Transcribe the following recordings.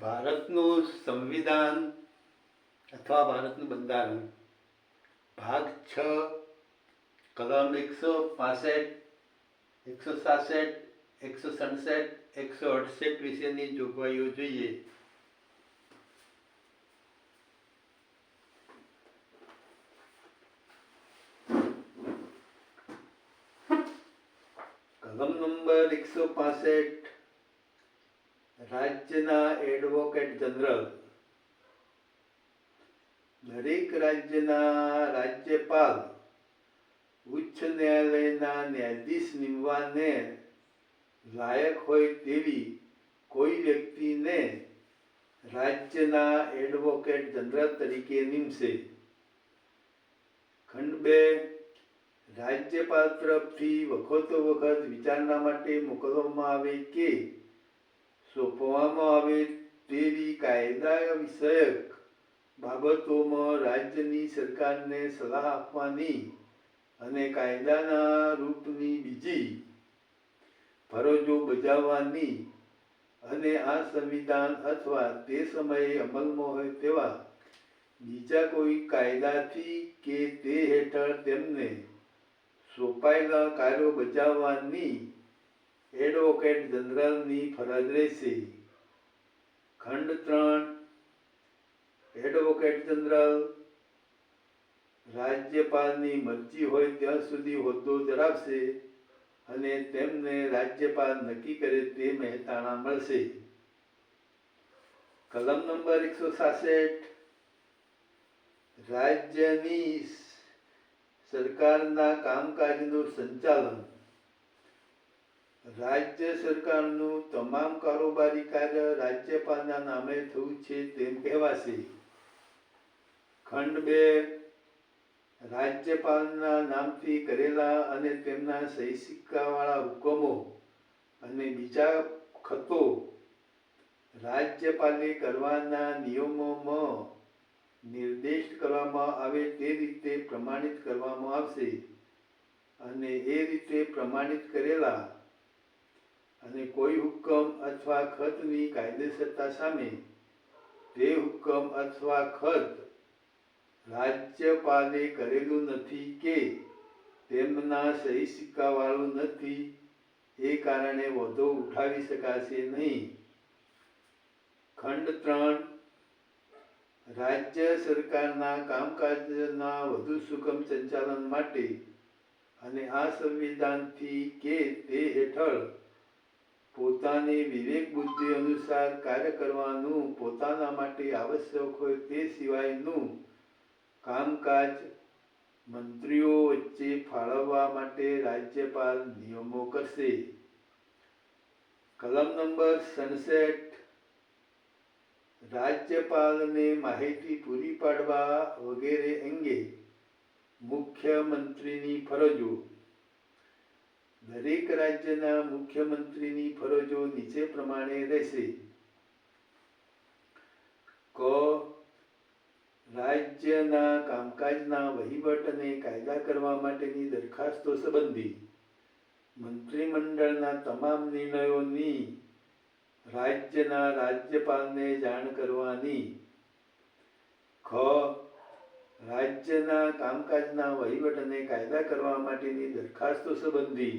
ભારતનું સંવિધાન અથવા ભારતનું બંધારણ, ભાગ છ, કલમ એકસો પાસઠ, એકસો સાસઠ, એકસો સડસઠ, એકસો અડસઠ વિશેની જોગવાઈઓ જોઈએ. કલમ નંબર એકસો પાસઠ રાજ્યના એડવોકેટ જનરલ દરેક રાજ્યના રાજ્યપાલ, ઉચ્ચ ન્યાયાલયના ન્યાયાધીશ નિમવાને લાયક હોય તેવી કોઈ વ્યક્તિને રાજ્યના એડવોકેટ જનરલ તરીકે નિમશે. ખંડ બે, રાજ્યપાલ તરફથી વખતો વખત વિચારણા માટે મોકલવામાં આવે કે સોંપવામાં આવે તેવી કાયદા વિષયક બાબતોમાં રાજ્યની સરકારને સલાહ આપવાની અને કાયદાના રૂપની બીજી ફરજો બજાવવાની અને આ સંવિધાન અથવા તે સમયે અમલમાં હોય તેવા બીજા કોઈ કાયદાથી કે તે હેઠળ તેમને સોંપાયેલા કાર્યો બજાવવાની એડવોકેટ જનરલની ફરજ રહેશે. ખંડ ત્રણ, એડવોકેટ જનરલ, રાજ્યપાલની મરજી હોય ત્યાં સુધી હોદ્દો ધરાવશે અને તેમને રાજ્યપાલ નક્કી કરે તે મહેતાણા મળશે. કલમ નંબર એકસો સાસઠ, રાજ્યની સરકારના કામકાજનું સંચાલન રાજ્ય સરકારનું તમામ કારોબારી કાર્ય રાજ્યપાલના નામે થયું છે તેમ કહેવાશે. ખંડ બે, રાજ્યપાલના નામથી કરેલા અને તેમના સહી સિક્કાવાળા હુકમો અને બીજા ખતો રાજ્યપાલે કરવાના નિયમોમાં નિર્દેશ કરવામાં આવે તે રીતે પ્રમાણિત કરવામાં આવશે. અને એ રીતે પ્રમાણિત કરેલા અને કોઈ હુકમ અથવા ખતની કાયદેસરતા સામે તે હુકમ અથવા ખત રાજ્યપાલે કરેલું નથી કે તેમના સહી સિક્કાવાળું નથી, એ કારણે વધુ ઉઠાવી શકાશે નહીં. ખંડ ત્રણ, રાજ્ય સરકારના કામકાજના વધુ સુગમ સંચાલન માટે અને આ સંવિધાનથી કે તે હેઠળ પોતાની વિવેક બુદ્ધિ અનુસાર કાર્ય કરવાનું પોતાના માટે આવશ્યક હોય તે સિવાયનું કામકાજ મંત્રીઓ વચ્ચે ફાળવવા માટે રાજ્યપાલ નિયમો કરશે. કલમ નંબર સનસેટ રાજ્યપાલને માહિતી પૂરી પાડવા વગેરે અંગે મુખ્યમંત્રીની ફરજો દરેક રાજ્યના મુખ્યમંત્રીની ફરજો નીચે પ્રમાણે રહેશે. ક. રાજ્યના કામકાજના વહીવટ કાયદા કરવા માટેની દરખાસ્તો સંબંધી મંત્રીમંડળના તમામ નિર્ણયોની રાજ્યના રાજ્યપાલને જાણ કરવાની. ખ. રાજ્યના કામકાજના વહીવટ અને કાયદા કરવા માટેની દરખાસ્તો સંબંધી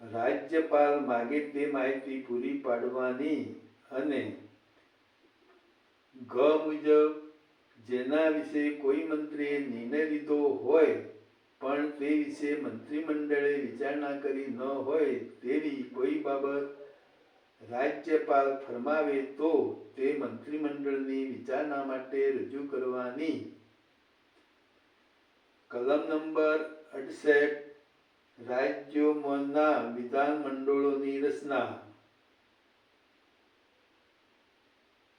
રાજ્યપાલ માગે તે માહિતી પૂરી પાડવાની અને ગ મુજબ જેના વિશે કોઈ મંત્રીએ નિર્ણય લીધો હોય પણ તે વિશે મંત્રીમંડળે વિચારણા કરી ન હોય તેવી કોઈ બાબત રાજ્યપાલ ફરમાવે તો તે મંત્રીમંડળની વિચારણા માટે રજૂ કરવાની કલમ નંબર અડસઠ, રાજ્યોમાંના વિધાન મંડળોની રચના.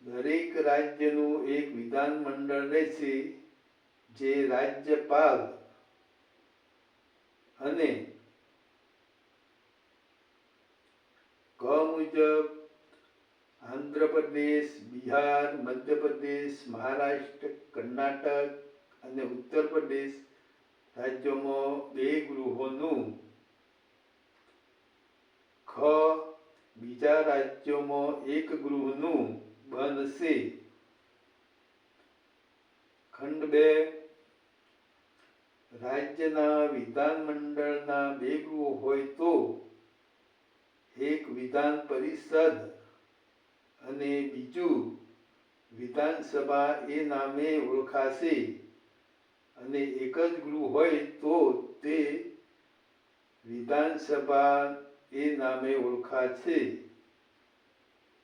દરેક રાજ્યનું એક વિધાન મંડળ રહેશે, જે રાજ્યપાલ અને ક મુજબ આંધ્રપ્રદેશ, બિહાર, મધ્યપ્રદેશ, મહારાષ્ટ્ર, કર્ણાટક અને ઉત્તર પ્રદેશ રાજ્યોમાં બે ગૃહોનું ખ બીજા રાજ્યોમાં એક ગૃહનું બનશે. ખંડ બે. રાજ્યના વિધાનમંડળના બે ગૃહો હોય તો એક વિધાન પરિષદ અને બીજું વિધાનસભા એ નામે ઓળખાશે. અને એક જ ગૃહ હોય તો તે વિધાનસભા એ નામે ઓળખાશે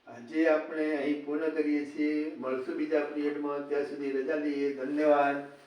આજે આપણે અહીં પૂર્ણ કરીએ છીએ. મળશું બીજા પિરિયડમાં ત્યાં સુધી રજા લઈએ. ધન્યવાદ.